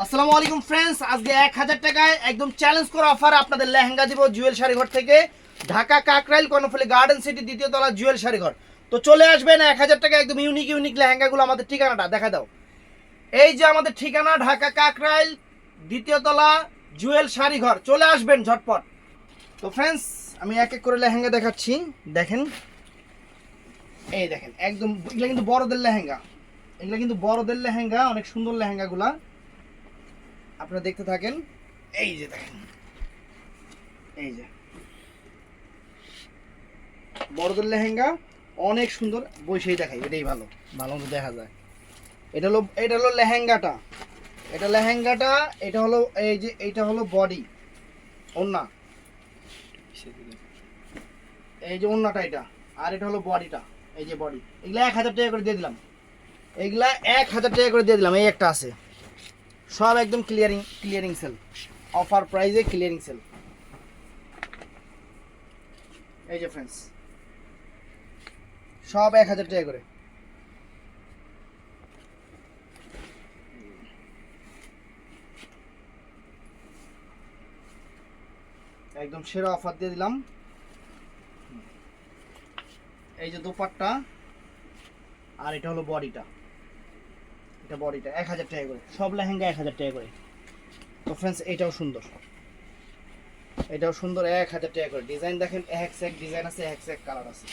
আসসালামু আলাইকুম ফ্রেন্ডস আজকে এক হাজার টাকায় একদম চ্যালেঞ্জ করা অফার আপনাদের লেহেঙ্গা দিব জুয়েল শাড়িঘর থেকে। ঢাকা কাকরাইল, কর্ণফুলি গার্ডেন সিটি দ্বিতীয় তলা জুয়েল শাড়িঘর তো চলে আসবেন এক হাজার টাকা একদম ইউনিক ইউনিক লেহেঙ্গাগুলো আমাদের ঠিকানাটা, দেখা দাও। এই যে আমাদের ঠিকানা, ঢাকা কাকরাইল, দ্বিতীয় তলা জুয়েল শাড়িঘর চলে আসবেন ঝটপট। তো ফ্রেন্ডস আমি এক এক করে লেহেঙ্গা দেখাচ্ছি। দেখেন। এই দেখেন, একদম, এগুলো কিন্তু বড়দের লেহেঙ্গা। এগুলো কিন্তু বড়দের লেহেঙ্গা, অনেক সুন্দর লেহেঙ্গাগুলা। আপনারা দেখতে থাকেন। এই যে দেখেন। এই যে। বড়দের লেহেঙ্গা অনেক সুন্দর বৈশেই দেখাই এটাই ভালো। ভালো মতো দেখা যায়। এটা হলো এটা হলো লেহেঙ্গাটা। এটা লেহেঙ্গাটা, এটা হলো, এই যে, এইটা হলো বডি। ওন্না এই যে ওন্নাটা এটা। আর এটা হলো বডিটা, এই যে বডি। এগুলা এক হাজার টাকা করে দিয়ে দিলাম। এগুলা এক হাজার টাকা করে দিয়ে দিলাম, এই একটা আছে। সব একদম ক্লিয়ারিং ক্লিয়ারিং সেল অফার প্রাইজে ক্লিয়ারিং সেল এই যে ফ্রেন্ডস সব এক হাজার টাকা করে। একদম সেরা অফার দিয়ে দিলাম। এই যে দোপাট্টা, আর এটা হলো বডিটা। এটা বডিটা এক হাজার টাকা করে। সব লেহেঙ্গা এক হাজার টাকা করে। তো ফ্রেন্ডস এটাও সুন্দর। এটাও সুন্দর, এক হাজার টাকা করে। ডিজাইন দেখেন, এক এক ডিজাইন আছে, এক এক কালার আছে।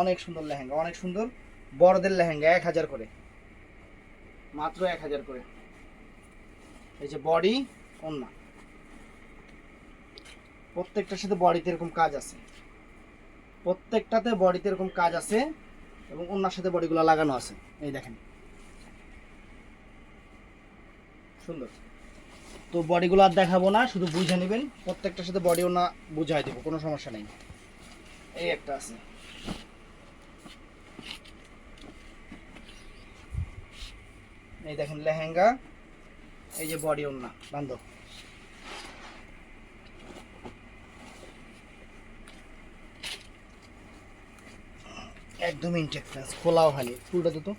অনেক সুন্দর লেহেঙ্গা, অনেক সুন্দর। বড়দের লেহেঙ্গা, এক হাজার করে। মাত্র এক হাজার করে। এই যে বডি ওন্না প্রত্যেকটার সাথে বডিতে এরকম কাজ আছে। প্রত্যেকটাতে বডিতে এরকম কাজ আছে। এবং অন্যার সাথে বডিগুলো লাগানো আছে। এই দেখেন। সুন্দর। তো বডিগুলো আর দেখাবো না, শুধু বুঝে নেবেন। প্রত্যেকটার সাথে বডি ওনা বুঝাই দেবো, কোনো সমস্যা নেই। এই একটা আছে। এই দেখেন লেহেঙ্গা, এই যে বডি ওন্না বান্ধব। একদম ইনটেক ফ্রেন্স খোলাও খালি। ফুলটা তো।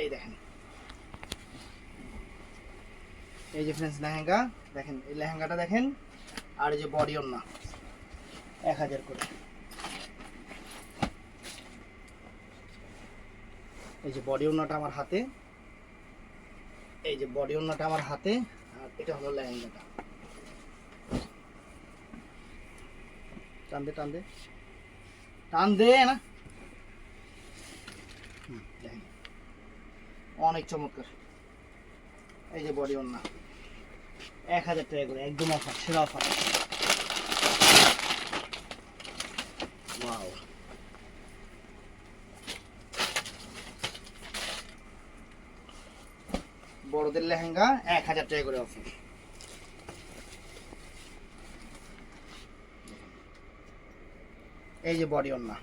এই দেখেন। এই যে ফ্রেন্স লেহেঙ্গা, দেখেন, এই লেহেঙ্গাটা দেখেন, আর এই যে বডি ওন্না এক হাজার করে। এই যে বডি ওন্নাটা আমার হাতে, এই যে বডি ওন্নাটা আমার হাতে, আর এটা হলো লেহেঙ্গাটা। টান দে টান দে দে না। অনেক চমৎকার। এই যে বডি ওন্না এক হাজার টাকা করে, একদম অফার, সেরা অফার। বড়দের লেহেঙ্গা, এক হাজার টাকা করে অফার। এই যে বডি ওন্না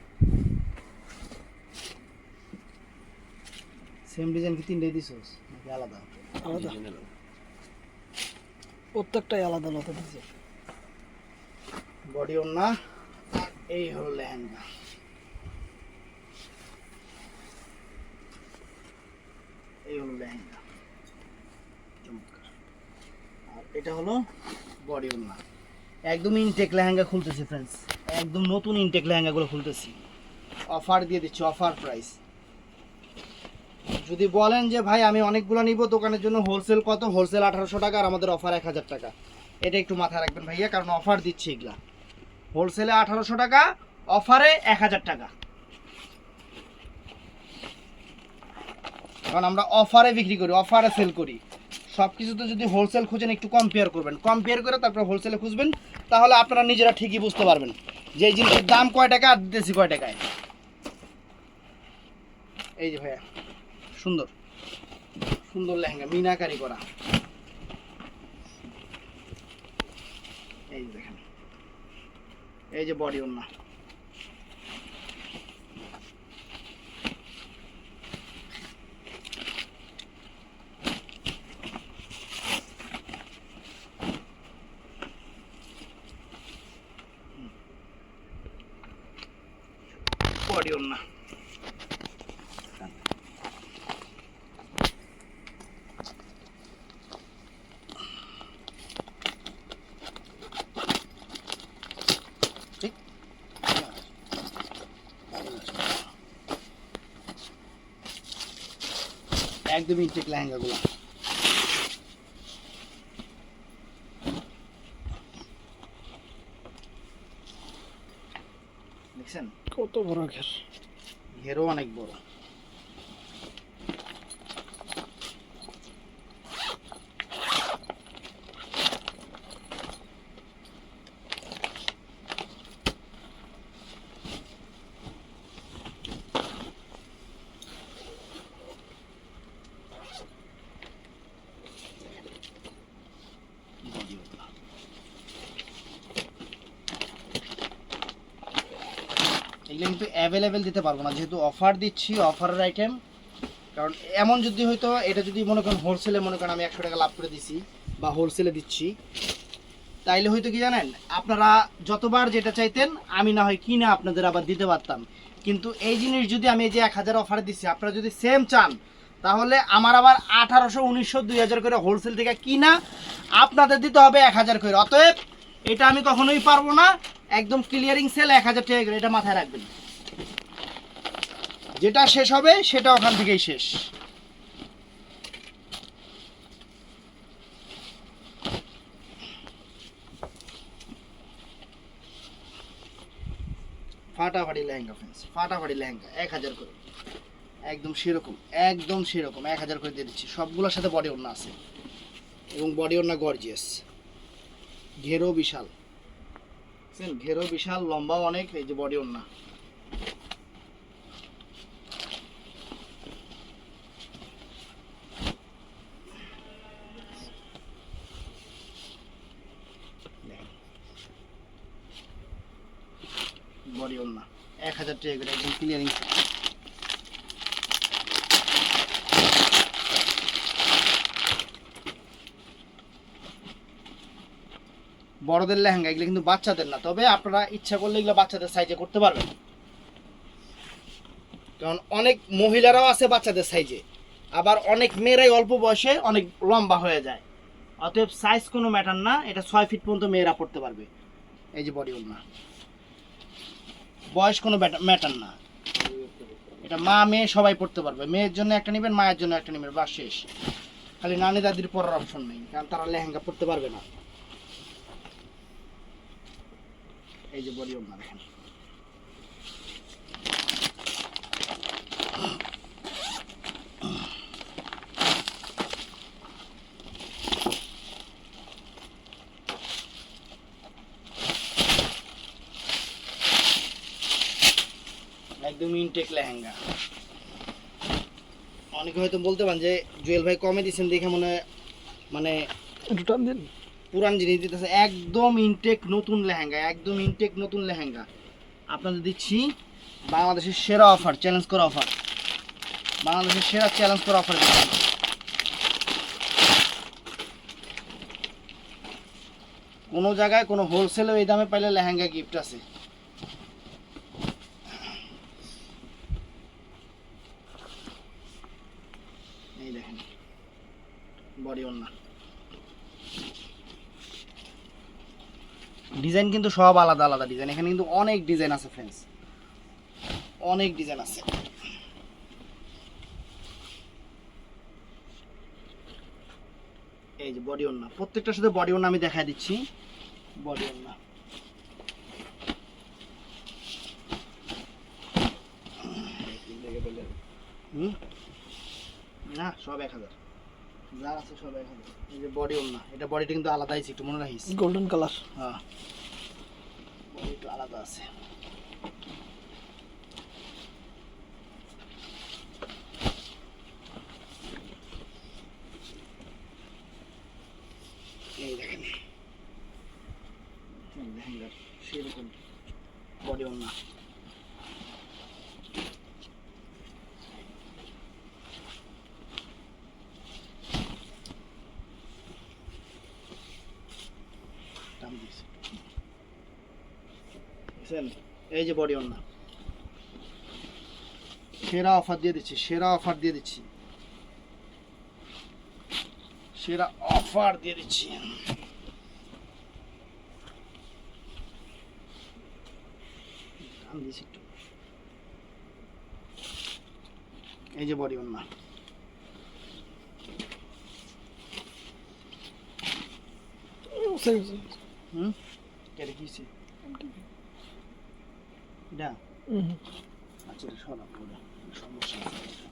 সেম ডিজাইন কি তিনটে দিছোস? নাকি আলাদা? আলাদা। প্রত্যেকটাই আলাদা আলাদা দিচ্ছে বডি ওন্না এই হলো লেহেঙ্গা। এই হলো লেহেঙ্গা। চমৎকার। আর এটা হলো বডি ওন্না একদম ইনটেক লেহেঙ্গা খুলতেছে ফ্রেন্ডস একদম নতুন ইনটেক লেহেঙ্গাগুলো খুলতেছি। অফার দিয়ে দিচ্ছি অফার প্রাইস যদি বলেন যে, ভাই, আমি অনেকগুলো নিব দোকানের জন্য হোলসেল কত? হোলসেল আঠারোশো টাকা আর আমাদের অফার এক হাজার টাকা। এটা একটু মাথায় রাখবেন ভাইয়া, কারণ অফার দিচ্ছি এগুলা। হোলসেলে আঠারোশো টাকা অফারে এক হাজার টাকা। কারণ আমরা অফারে বিক্রি করি অফারে সেল করি। সব কিছুতে যদি হোলসেল খুঁজেন, একটু কম্পেয়ার করবেন। কম্পেয়ার করে তারপর হোলসেলে খুঁজবেন, তাহলে আপনারা নিজেরা ঠিকই বুঝতে পারবেন যে এই জিনিসের দাম কয় টাকা আর দিতেছি কয় টাকায়। এই যে ভাইয়া, সুন্দর। সুন্দর লেহেঙ্গা, মিনাকারি করা। এই দেখেন, এই যে বডি ওন্না বডি ওন্না ঠিক একদম ইনটেক লেহেঙ্গাগুলো। দেখছেন? কত বড় ঘের? ঘেরও অনেক বড় এগুলো কিন্তু অ্যাভেলেবেল দিতে পারব না। যেহেতু অফার দিচ্ছি অফারের আইটেম কারণ এমন যদি হয়তো এটা যদি মনে করেন হোলসেলে মনে করেন আমি একশো টাকা লাভ করে দিছি বা হোলসেলে দিচ্ছি, তাইলে হয়তো কি জানেন? আপনারা যতবার যেটা চাইতেন, আমি না হয় কিনে আপনাদের আবার দিতে পারতাম। কিন্তু এই জিনিস যদি আমি এই যে এক হাজার অফার দিচ্ছি আপনারা যদি সেম চান, তাহলে আমার আবার আঠারোশো, উনিশশো, দুই হাজার করে হোলসেল থেকে কিনা আপনাদের দিতে হবে এক হাজার করে। অতএব এটা আমি কখনোই পারব না। একদম ক্লিয়ারিং সেল এক হাজার টাকা করে, এটা মাথায় রাখবেন। যেটা শেষ হবে, সেটা ওখান থেকেই শেষ। ফাটাফাটি লেহেঙ্গা ফ্রেন্ডস ফাটাফাটি লেহেঙ্গা, এক হাজার করে। একদম সেরকম একদম সেরকম, এক হাজার করে দিয়ে দিচ্ছি। সবগুলোর সাথে বডি ওড়না আছে। এবং বডি ওড়না গর্জিয়াস ঘেরো বিশাল? ঘেরো বিশাল, লম্বাও অনেক, এই যে বডি ওড়না। বডি ওড়না। এক হাজার টাকা করে একদম ক্লিয়ারিং বড়দের লেহেঙ্গা, এগুলো কিন্তু বাচ্চাদের না। তবে আপনারা ইচ্ছা করলে এগুলো বাচ্চাদের সাইজে করতে পারবেন। কারণ অনেক মহিলারাও আছে বাচ্চাদের সাইজে আবার অনেক মেয়েরাই অল্প বয়সে অনেক লম্বা হয়ে যায়। অতএব সাইজ কোনো ম্যাটার না, এটা ছয় ফিট পর্যন্ত মেয়েরা পড়তে পারবে। এই যে বডি ওড়না। বয়স কোনো ম্যাটার না। এটা মা, মেয়ে সবাই পড়তে পারবে। মেয়ের জন্য একটা নেবেন, মায়ের জন্য একটা নেবেন বা শেষ। খালি নানি দাদির পরার অপশন নেই, কারণ তারা লেহেঙ্গা পড়তে পারবে না। এই যে না দেখেন। একদম ইনটেক লেহেঙ্গা। অনেকে হয়তো বলতে পারেন যে জুয়েল ভাই কমে দিচ্ছেন দেখে মনে হয় মানে একটু টান দিন। পুরান জিনিস দিতেছে। একদম ইনটেক নতুন লেহেঙ্গা একদম ইনটেক নতুন লেহেঙ্গা। আপনাদের দিচ্ছি বাংলাদেশের সেরা অফার চ্যালেঞ্জ করা অফার বাংলাদেশের সেরা চ্যালেঞ্জ করা অফার কোনো জায়গায় কোনো হোলসেলে এই দামে পাইলে লেহেঙ্গা গিফট আছে। দেখেন। বডি ডিজাইন কিন্তু সব আলাদা আলাদা ডিজাইন। এখানে কিন্তু অনেক ডিজাইন আছে ফ্রেন্ডস অনেক ডিজাইন আছে। এই যে বডি ওন্না প্রত্যেকটার সাথে বডি ওন্না আমি দেখাই দিচ্ছি। বডি ওন্না হুম? না সব এক হাজার। যা আছে সব এক হাজার। এই যে বডি ওন্না এটা বডিটা কিন্তু আলাদা আছে একটু মনে রাখিস। গোল্ডেন কালার হ্যাঁ। বডি একটু আলাদা আছে। এই দেখেন। দেখ, সেরকম বডি ওন্না দাম এই যে বডি ওন্না সেরা অফার দিয়ে দিচ্ছি সেরা অফার দিয়ে দিচ্ছি। সেরা অফার দিয়ে দিচ্ছি। একটু। এই যে বডি ওন্না হুম কেটে কিছে এটা আচ্ছা এটা সরা পুরো সমস্যা আছে এটা।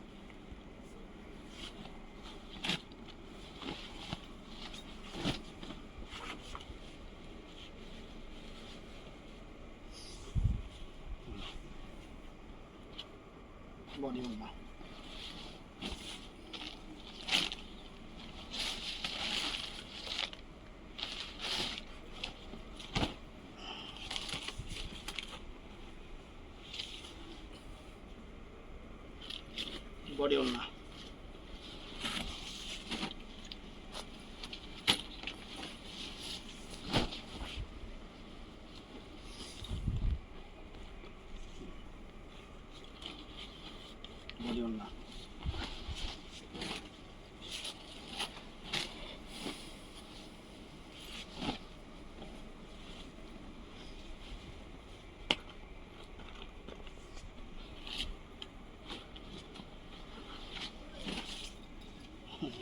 বডি ওন্না বডি ওন্না ওন্না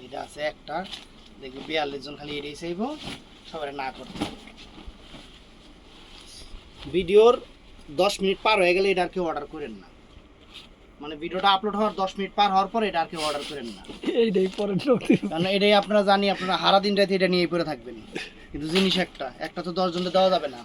এটা আছে একটা। দেখবি বিয়াল্লিশ জন খালি এটাই চাইব সবাই না করতে। ভিডিওর দশ মিনিট পার হয়ে গেলে এটা আর কেউ অর্ডার করেন না। মানে ভিডিওটা আপলোড হওয়ার দশ মিনিট পার হওয়ার পর এটা আর কেউ অর্ডার করেন না। এইটাই পরে কারণ এটাই আপনারা জানি আপনারা হারা দিন রাতে এটা থাকবেন। কিন্তু জিনিস একটা একটা তো দেওয়া যাবে না।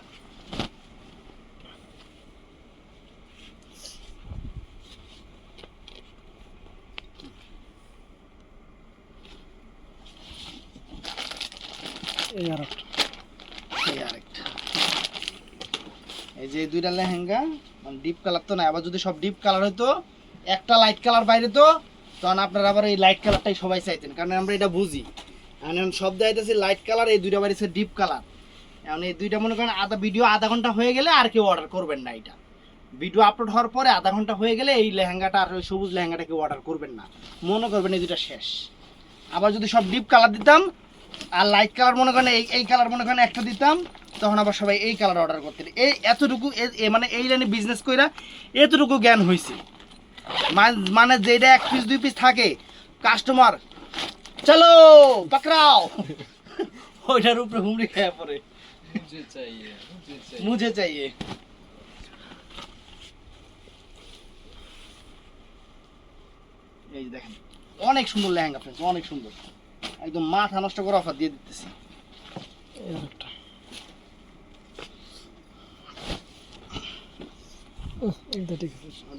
এই এই আরেকটা এই যে দুইটা লেহেঙ্গা মানে ডিপ কালার তো না আবার যদি সব ডিপ কালার হতো একটা লাইট কালার বাইরে তো, তখন আপনারা আবার এই লাইট কালারটাই সবাই চাইতেন, কারণ আমরা এটা বুঝি। এখন সব দেখাইতেছি লাইট কালার এই দুইটা বাইরেছে ডিপ কালার এখন এই দুইটা মনে করেন আধা ভিডিও আধা ঘণ্টা হয়ে গেলে আর কেউ অর্ডার করবেন না এটা। ভিডিও আপলোড হওয়ার পরে আধা ঘণ্টা হয়ে গেলে এই লেহেঙ্গাটা আর ওই সবুজ লেহেঙ্গাটা কেউ অর্ডার করবেন না। মনে করবেন এই দুইটা শেষ। আবার যদি সব ডিপ কালার দিতাম, আর লাইট কালার মনে করেন এই এই কালার মনে করেন একটা দিতাম, তখন আবার সবাই এই কালার অর্ডার করতেন। এই এতটুকু মানে এই লাইনে বিজনেস কইরা এতটুকু জ্ঞান হয়েছে মানে যেটা এক পিস দুই পিস থাকে কাস্টমার চলো পাকড়াও। ওইটার উপরে হুমড়ি মুঝে চাইয়ে দেখেন অনেক সুন্দর লেহেঙ্গা ফ্রেন্ডস অনেক সুন্দর। একদম মাথা নষ্ট করে অফার দিয়ে দিতেছি।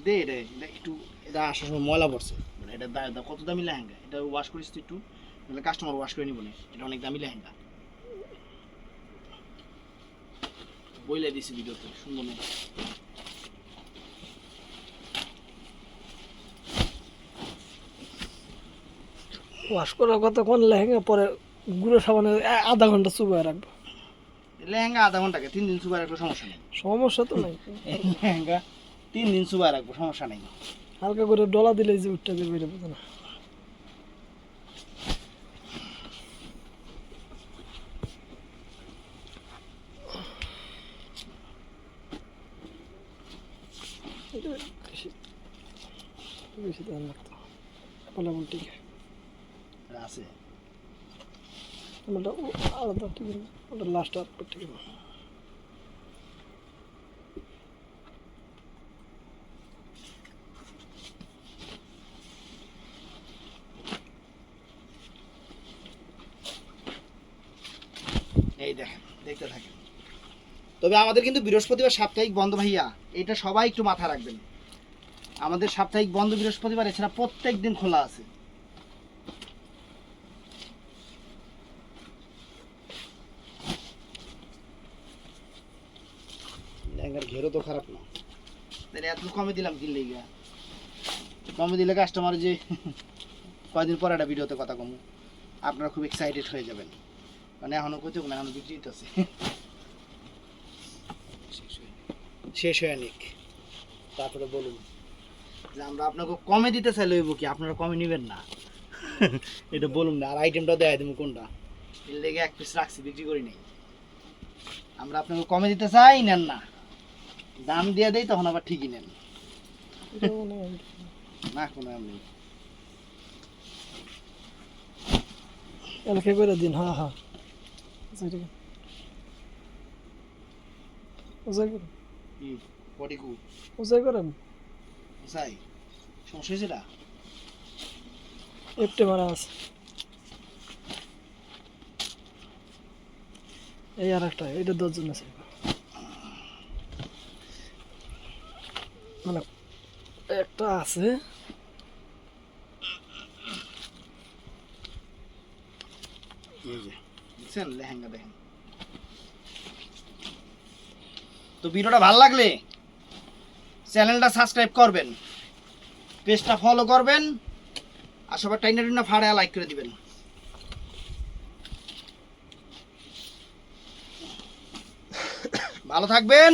দে রে এটা একটু এটা আসার সময় ময়লা পড়ছে। মানে এটা দা- দা- কত দামি লেহেঙ্গা? এটা ওয়াশ করিস তুই একটু তাহলে কাস্টমার ওয়াশ করে নিব না। এটা অনেক দামি লেহেঙ্গা। বইলে দিছি ভিডিওতে সুন্দর না ওয়াশ করার কথা কোন লেহেঙ্গা পরে গুঁড়ো সাবানে আধা ঘণ্টা চুবাই রাখব। লেহেঙ্গা আধা ঘন্টাকে তিন দিন সুবাই রাখব সমস্যা নেই। সমস্যা তো নাই। লেহেঙ্গা তিন দিন সুবাই রাখব সমস্যা নেই। হালকা করে ডলা দিলে যে উঠটা দিয়ে বেরোবে না। বেশি বলে ঠিক আছে। ওটা আলাদা ঠিক ওটা লাস্ট আর ঠিক এই দেখেন, দেখতে থাকেন। তবে আমাদের কিন্তু বৃহস্পতিবার সাপ্তাহিক বন্ধ ভাইয়া, এটা সবাই একটু মাথা রাখবেন। আমাদের সাপ্তাহিক বন্ধ বৃহস্পতিবার, এছাড়া প্রত্যেক দিন খোলা আছে লেহেঙ্গার ঘেরও তো খারাপ না। তাহলে এত কমে দিলাম কিনলে গিয়া কমে দিলে কাস্টমার যে কয়দিন পর একটা ভিডিওতে কথা কমু। আপনারা খুব এক্সাইটেড হয়ে যাবেন। মানে এখনও কইতে না এখনও বিক্রি আছে শেষ হয়ে নিক তারপরে বলুন। যে আমরা আপনাকে কমে দিতে চাই লইব কি? আপনারা কমে নেবেন না। এটা বলুন না আর আইটেমটা দেয় তুমি কোনটা? এর লেগে এক পিস রাখছি বিক্রি করি নেই। আমরা আপনাকে কমে দিতে চাই নেন না? দাম দিয়ে দেই তখন আবার ঠিকই নেন। না কোনো দাম নেই। এলাকা করে দিন হ্যাঁ হ্যাঁ। ঠিক ওজাই করেন কি। ওজাই করেন চাই সমস্যা হয়েছে এটা এপটে মারা আছে। এই আর একটা এটা দশজন আছে। মানে একটা আছে। তো ভিডিওটা ভালো লাগলে চ্যানেলটা সাবস্ক্রাইব করবেন, পেজটা ফলো করবেন, আর সবার টাইনা টাইনা ফাড়ে লাইক করে দিবেন। ভালো থাকবেন।